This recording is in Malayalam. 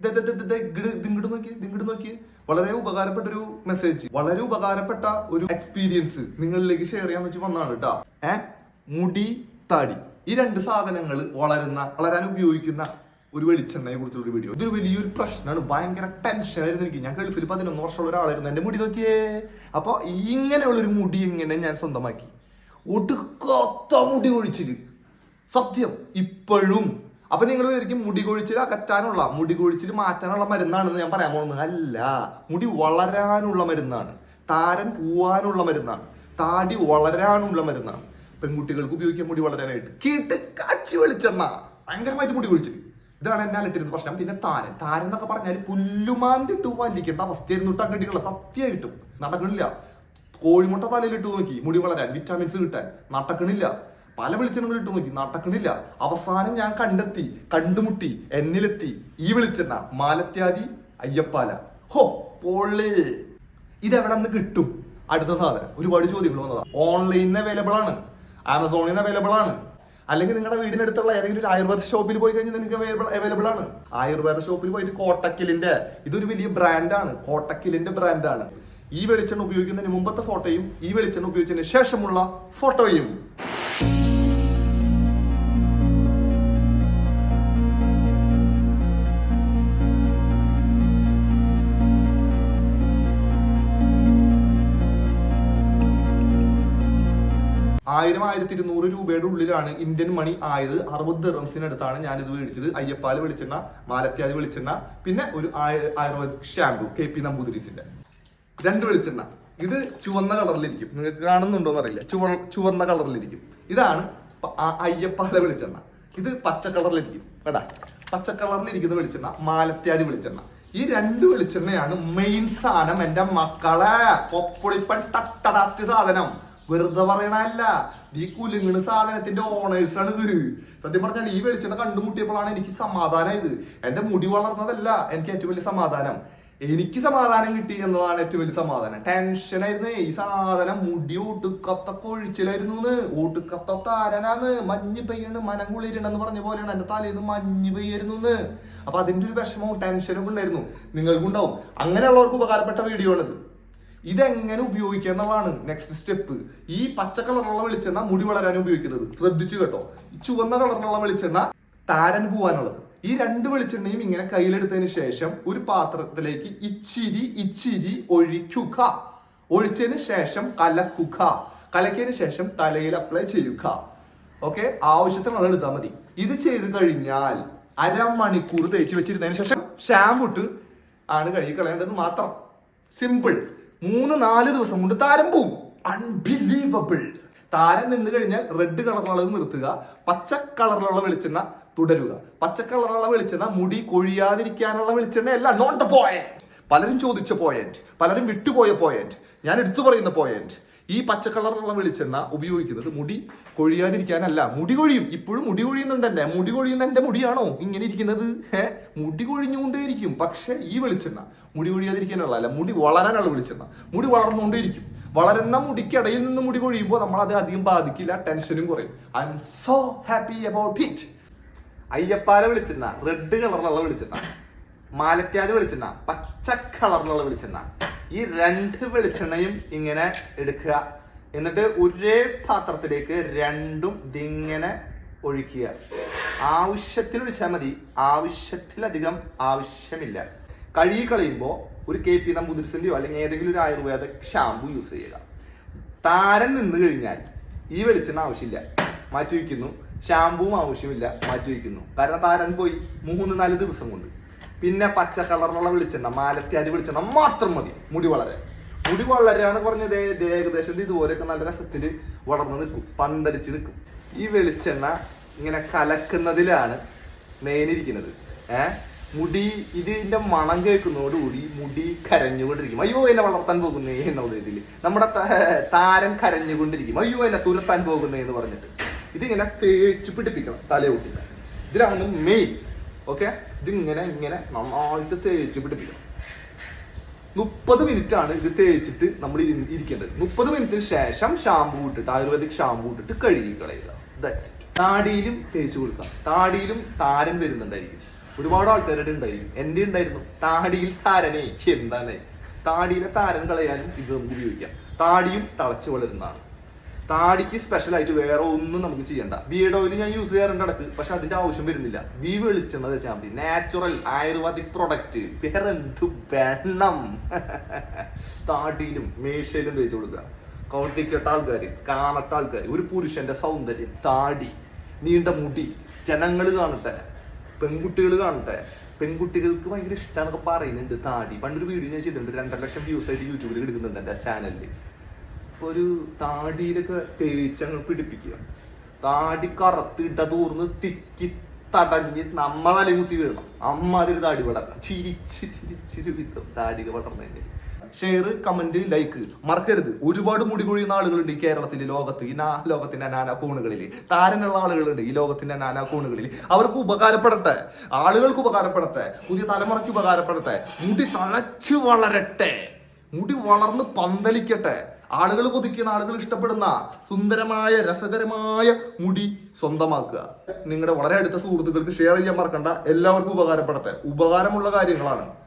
ഇങ്ങോട്ട് നോക്കി ഇങ്ങോട്ട് നോക്കി വളരെ ഉപകാരപ്പെട്ട ഒരു മെസ്സേജ് വളരെ ഉപകാരപ്പെട്ട ഒരു എക്സ്പീരിയൻസ് നിങ്ങളിലേക്ക് ഷെയർ ചെയ്യാന്ന് വെച്ച് വന്നാണ് കേട്ടോ ഏ? മുടി താടി. ഈ രണ്ട് സാധനങ്ങൾ വളരുന്ന വളരാൻ ഉപയോഗിക്കുന്ന ഒരു വെളിച്ചെണ്ണയെ കുറിച്ചുള്ള ഒരു വീഡിയോ ഇതൊരു വലിയൊരു പ്രശ്നമാണ് ഭയങ്കര ടെൻഷൻ ആയിരുന്നു എനിക്ക്. ഞാൻ ഗൾഫിൽ പതിനൊന്ന് വർഷമുള്ള ഒരാളായിരുന്നു എന്റെ മുടി നോക്കിയേ. അപ്പൊ ഇങ്ങനെയുള്ള ഒരു മുടി എങ്ങനെ ഞാൻ സ്വന്തമാക്കി? ഒടുക്കാത്ത മുടി ഒഴിച്ചിട്ട് സത്യം. ഇപ്പോഴും അപ്പൊ നിങ്ങൾ വിചാരിക്കും മുടി കൊഴിച്ചിൽ അകറ്റാനുള്ള മുടി കൊഴിച്ചിൽ മാറ്റാനുള്ള മരുന്നാണെന്ന് ഞാൻ പറയാൻ പോകുന്നത്. അല്ല മുടി വളരാനുള്ള മരുന്നാണ്. താരൻ പോവാനുള്ള മരുന്നാണ്. താടി വളരാനുള്ള മരുന്നാണ്. പെൺകുട്ടികൾക്ക് ഉപയോഗിക്കാൻ മുടി വളരാനായിട്ട്. കീട്ട് കാച്ചി വെളിച്ചെണ്ണ. ഭയങ്കരമായിട്ട് മുടി കൊഴിച്ചിൽ. ഇതാണ് എന്നാൽ ഇട്ടിരുന്നത് പ്രശ്നം. പിന്നെ താരൻ. താരൻ എന്നൊക്കെ പറഞ്ഞാൽ പുല്ലുമാന്തിട്ട് വലിക്കേണ്ട അവസ്ഥയായിരുന്നു ടങ്കടികളെ സത്യമായിട്ടും നടക്കണില്ല. കോഴിമുട്ട തലയിലിട്ട് നോക്കി. മുടി വളരാൻ. വിറ്റാമിൻസ് കിട്ടാൻ. നടക്കണില്ല. പല വെളിച്ചെണ്ണകൾ ഇട്ട് നോക്കി നടക്കണില്ല. അവസാനം ഞാൻ കണ്ടെത്തി കണ്ടുമുട്ടി എന്നിലെത്തി. ഈ വെളിച്ചെണ്ണ മാലത്യാദി അയ്യപ്പാല. ഹോ പൊള്ളി. ഇതെവിടെ നിന്ന് കിട്ടും? അടുത്ത സാധനം. ഒരുപാട് ചോദ്യങ്ങൾ വന്നതാ. ഓൺലൈനിൽ അവൈലബിൾ ആണ്. ആമസോണിൽ അവൈലബിൾ ആണ്. അല്ലെങ്കിൽ നിങ്ങളുടെ വീടിനടുത്തുള്ള ഏതെങ്കിലും ഒരു ആയുർവേദ ഷോപ്പിൽ പോയി കഴിഞ്ഞാൽ നിങ്ങൾക്ക് അവൈലബിൾ അവൈലബിൾ ആണ്. ആയുർവേദ ഷോപ്പിൽ പോയിട്ട് കോട്ടക്കിലിന്റെ ഇതൊരു വലിയ ബ്രാൻഡാണ് കോട്ടക്കിലിന്റെ ബ്രാൻഡാണ് ഈ വെളിച്ചെണ്ണ ഉപയോഗിക്കുന്നതിന് മുമ്പത്തെ ഫോട്ടോയും ഈ വെളിച്ചെണ്ണ ഉപയോഗിച്ചതിന് ശേഷമുള്ള ഫോട്ടോയും ആയിരം ആയിരത്തി ഇരുന്നൂറ് രൂപയുടെ ഉള്ളിലാണ് ഇന്ത്യൻ മണി ആയത്. അറുപത് ഞാൻ ഇത് മേടിച്ചത്. അയ്യപ്പാൽ വെളിച്ചെണ്ണ മാലത്യാദി വെളിച്ചെണ്ണ പിന്നെ ഒരു ആയുർവേദ ഷാംപൂ കെ പി നമ്പൂതിരീസിന്റെ. രണ്ട് വെളിച്ചെണ്ണ. ഇത് ചുവന്ന കളറിലിരിക്കും. നിങ്ങൾക്ക് കാണുന്നുണ്ടോ എന്നറിയില്ല. ചുവ ചുവന്ന കളറിലിരിക്കും. ഇതാണ് അയ്യപ്പാല വെളിച്ചെണ്ണ. ഇത് പച്ച കളറിലിരിക്കും. കേട്ടാ? പച്ച കളറിലിരിക്കുന്ന വെളിച്ചെണ്ണ മാലത്യാദി വെളിച്ചെണ്ണ. ഈ രണ്ട് വെളിച്ചെണ്ണയാണ് മെയിൻ സാധനം എന്റെ മക്കളെ. പൊപ്പൊളിപ്പൻ ടട്ടടാസ്റ്റ് സാധനം. വെറുതെ പറയണല്ല ഈ കുലുങ്ങണ സാധനത്തിന്റെ ഓണേഴ്സ് ആണ് ഇത് സത്യം പറഞ്ഞാൽ ഈ വെളിച്ചെണ്ണ കണ്ടുമുട്ടിയപ്പോഴാണ് എനിക്ക് സമാധാനം ഇത് എന്റെ മുടി വളർന്നതല്ല എനിക്ക് ഏറ്റവും വലിയ സമാധാനം. എനിക്ക് സമാധാനം കിട്ടി എന്നതാണ് ഏറ്റവും വലിയ സമാധാനം. ടെൻഷൻ ടെൻഷനായിരുന്നു ഈ സാധനം മുടി ഓട്ടുക്കത്ത കൊഴിച്ചിലായിരുന്നു ഓട്ടുക്കത്ത താരനാന്ന്. മഞ്ഞ് പെയ്യണ് മനം കുളിരണെന്ന് പറഞ്ഞ പോലെയാണ് എന്റെ തലേന്ന് മഞ്ഞ് പെയ്യായിരുന്നു അപ്പൊ അതിന്റെ ഒരു വിഷമവും ടെൻഷനും ഉണ്ടായിരുന്നു. നിങ്ങൾക്കുണ്ടാവും അങ്ങനെയുള്ളവർക്ക് ഉപകാരപ്പെട്ട വീഡിയോ ആണിത്. ഇതെങ്ങനെ ഉപയോഗിക്കുക എന്നുള്ളതാണ് നെക്സ്റ്റ് സ്റ്റെപ്പ് ഈ പച്ച കളറുള്ള വെളിച്ചെണ്ണ മുടി വളരാൻ ഉപയോഗിക്കുന്നത്. ശ്രദ്ധിച്ചു കേട്ടോ. ഈ ചുവന്ന കളറിലുള്ള വെളിച്ചെണ്ണ താരൻ പോവാനുള്ളത്. ഈ രണ്ട് വെളിച്ചെണ്ണയും ഇങ്ങനെ കയ്യിലെടുത്തതിന് ശേഷം ഒരു പാത്രത്തിലേക്ക് ഇച്ചിരി ഇച്ചിരി ഒഴിക്കുക. ഒഴിച്ചതിന് ശേഷം കലക്കുക. കലക്കിയതിന് ശേഷം തലയിൽ അപ്ലൈ ചെയ്യുക. ഓക്കെ ആവശ്യത്തിനുള്ള എടുത്താൽ മതി. ഇത് ചെയ്ത് കഴിഞ്ഞാൽ അരമണിക്കൂർ തേച്ച് വെച്ചിരുന്നതിന് ശേഷം ഷാമ്പു ഇട്ട് ആണ് കഴുകി കളയേണ്ടത് മാത്രം. സിമ്പിൾ മൂന്ന് നാല് ദിവസം കൊണ്ട് താരം പോവും. അൺബിലീവബിൾ താരം നിന്ന് കഴിഞ്ഞാൽ റെഡ് കളറിലുള്ളത് നിർത്തുക പച്ച കളറിലുള്ള വെളിച്ചെണ്ണ തുടരുക. പച്ച കളറിലുള്ള വെളിച്ചെണ്ണ മുടി കൊഴിയാതിരിക്കാനുള്ള വെളിച്ചെണ്ണ അല്ല നോട്ട് ദ പോയിന്റ് പലരും ചോദിച്ച പോയിന്റ് പലരും വിട്ടുപോയ പോയിന്റ് ഞാൻ എടുത്തു പറയുന്ന പോയിന്റ് ഈ പച്ച കളറിലുള്ള വെളിച്ചെണ്ണ ഉപയോഗിക്കുന്നത് മുടി കൊഴിയാതിരിക്കാനല്ല. മുടി കൊഴിയും. ഇപ്പോഴും മുടി കൊഴിയുന്നുണ്ട് മുടി കൊഴിയുന്ന എന്റെ മുടിയാണോ ഇങ്ങനെ ഇരിക്കുന്നത്? ഏ മുടി കൊഴിഞ്ഞുകൊണ്ടേയിരിക്കും. പക്ഷെ ഈ വെളിച്ചെണ്ണ മുടി കൊഴിയാതിരിക്കാനുള്ള അല്ല മുടി വളരാനുള്ള വെളിച്ചെണ്ണ മുടി വളർന്നുകൊണ്ടേയിരിക്കും. വളരുന്ന മുടിക്കിടയിൽ നിന്ന് മുടി കൊഴിയുമ്പോൾ നമ്മൾ അത് അധികം ബാധിക്കില്ല. ടെൻഷനും കുറയും. I am so happy about it Ayyappala വെളിച്ചെണ്ണ റെഡ് കളറിലുള്ള വെളിച്ചെണ്ണ മാലത്യാതി വെളിച്ചെണ്ണ പച്ച കളറിലുള്ള വെളിച്ചെണ്ണ. ഈ രണ്ട് വെളിച്ചെണ്ണയും ഇങ്ങനെ എടുക്കുക. എന്നിട്ട് ഒരേ പാത്രത്തിലേക്ക് രണ്ടും ഇതിങ്ങനെ ഒഴിക്കുക. ആവശ്യത്തിന് ഒഴിച്ചാൽ മതി. ആവശ്യത്തിലധികം ആവശ്യമില്ല. കഴുകി കളയുമ്പോൾ ഒരു കെ പി നമ്പൂതിരിസിന്റെയോ അല്ലെങ്കിൽ ഏതെങ്കിലും ഒരു ആയുർവേദ ഷാമ്പു യൂസ് ചെയ്യുക. താരൻ നിന്ന് കഴിഞ്ഞാൽ ഈ വെളിച്ചെണ്ണ ആവശ്യമില്ല. മാറ്റി വയ്ക്കുന്നു. ഷാമ്പുവും ആവശ്യമില്ല. മാറ്റി വയ്ക്കുന്നു. കാരണം താരൻ പോയി മൂന്ന് നാല് ദിവസം കൊണ്ട്. പിന്നെ പച്ച കളറിലുള്ള വെളിച്ചെണ്ണ മാലത്യാതി വെളിച്ചെണ്ണ മാത്രം മതി. മുടി വളരെ മുടി വളരെയാണ് പറഞ്ഞത്. ഏകദേശം ഇത് ഇതുപോലെയൊക്കെ നല്ല രസത്തിൽ വളർന്ന് നിൽക്കും. പന്തടിച്ച് നിൽക്കും. ഈ വെളിച്ചെണ്ണ ഇങ്ങനെ കലക്കുന്നതിലാണ് മെയിനിരിക്കുന്നത് ഏഹ് മുടി ഇതിന്റെ മണം കേൾക്കുന്നതോടുകൂടി മുടി കരഞ്ഞുകൊണ്ടിരിക്കും. അയ്യോ എന്നെ വളർത്താൻ പോകുന്നേ എന്നുള്ള ഇതിൽ നമ്മുടെ താരം താരൻ കരഞ്ഞുകൊണ്ടിരിക്കും. അയ്യോ എന്നെ തുരത്താൻ പോകുന്നേ എന്ന് പറഞ്ഞിട്ട്. ഇതിങ്ങനെ തേച്ച് പിടിപ്പിക്കണം തലയൊട്ടി ഇതിലാണ് മെയിൻ ഓക്കെ? ഇതിങ്ങനെ ഇങ്ങനെ നന്നായിട്ട് തേച്ച് പിടിപ്പിക്കണം മുപ്പത് മിനിറ്റ് ആണ് ഇത് തേച്ചിട്ട് നമ്മൾ ഇരിക്കേണ്ടത്. മുപ്പത് മിനിറ്റിന് ശേഷം ഷാമ്പൂ ഇട്ടിട്ട് ആയുർവേദിക് ഷാമ്പൂ ഇട്ടിട്ട് കഴുകി കളയുക. ദാറ്റ്സ് ഇറ്റ് താടിയിലും തേച്ച് കൊടുക്കാം താടിയിലും താരൻ വരുന്നുണ്ടായിരിക്കും. ഒരുപാട് ആൾക്കാരുടെ ഉണ്ടായിരിക്കും. എന്റെ ഉണ്ടായിരുന്നു. താടിയിൽ താരനെ. എന്താണ്? താടിയിലെ താരൻ കളയാനും ഇത് നമുക്ക് ഉപയോഗിക്കാം. താടിയും തളച്ചു വളരുന്നതാണ്. താടിക്ക് സ്പെഷ്യൽ ആയിട്ട് വേറെ ഒന്നും നമുക്ക് ചെയ്യണ്ട. ബിയർഡ് ഓയിൽ ഞാൻ യൂസ് ചെയ്യാറുണ്ട് ഇടയ്ക്ക് പക്ഷെ അതിന്റെ ആവശ്യം വരുന്നില്ല. വി വെളിച്ചെണ്ണ വെച്ചാൽ മതി. നാച്ചുറൽ ആയുർവേദിക് പ്രൊഡക്റ്റ് വേറെ എന്ത് വേണം? താടിയിലും മേശയിലും തേച്ച് കൊടുക്കുക. കൗത്തിക്കെട്ട ആൾക്കാർ കാണട്ട ആൾക്കാർ ഒരു പുരുഷന്റെ സൗന്ദര്യം താടി നീണ്ട മുടി ജനങ്ങൾ കാണട്ടെ പെൺകുട്ടികൾ കാണട്ടെ. പെൺകുട്ടികൾക്ക് ഭയങ്കര ഇഷ്ടമാണെന്നൊക്കെ പറയുന്നുണ്ട് താടി. പണ്ടൊരു വീഡിയോ ഞാൻ ചെയ്തിട്ടുണ്ട് രണ്ടര ലക്ഷം വ്യൂസ് ആയിട്ട് യൂട്യൂബിൽ എടുക്കുന്നുണ്ട് എന്റെ ചാനലിൽ ഒരു താടിയിലൊക്കെ തേച്ചങ്ങ് പിടിപ്പിക്കുക. താടി കറുത്ത് ഇടതൂർന്ന് തിക്കി തടഞ്ഞ് നമ്മ തലമുത്തി വീഴണം. അമ്മ അതിൽ താടി വളരണം. ചിരിച്ച് ചിരിച്ചൊരു വിധം താടിയിൽ വളർന്നതിന്റെ ഷെയർ കമന്റ് ലൈക്ക് മറക്കരുത്. ഒരുപാട് മുടി കൊഴിയുന്ന ആളുകളുണ്ട് ഈ കേരളത്തിൽ ലോകത്ത്. ഈ നാ- ലോകത്തിന്റെ നാനാ കോണുകളിൽ താരനുള്ള ആളുകളുണ്ട് ഈ ലോകത്തിന്റെ നാനാ കോണുകളിൽ അവർക്ക് ഉപകാരപ്പെടട്ടെ. ആളുകൾക്ക് ഉപകാരപ്പെടട്ടെ. പുതിയ തലമുറയ്ക്ക് ഉപകാരപ്പെടട്ടെ. മുടി തഴച്ചു വളരട്ടെ. മുടി വളർന്ന് പന്തലിക്കട്ടെ. ആളുകൾ കൊതിക്കുന്ന ആളുകൾ ഇഷ്ടപ്പെടുന്ന സുന്ദരമായ രസകരമായ മുടി സ്വന്തമാക്കുക. നിങ്ങളുടെ വളരെ അടുത്ത സുഹൃത്തുക്കൾക്ക് ഷെയർ ചെയ്യാൻ മറക്കണ്ട. എല്ലാവർക്കും ഉപകാരപ്പെടട്ടെ. ഉപകാരമുള്ള കാര്യങ്ങളാണ്.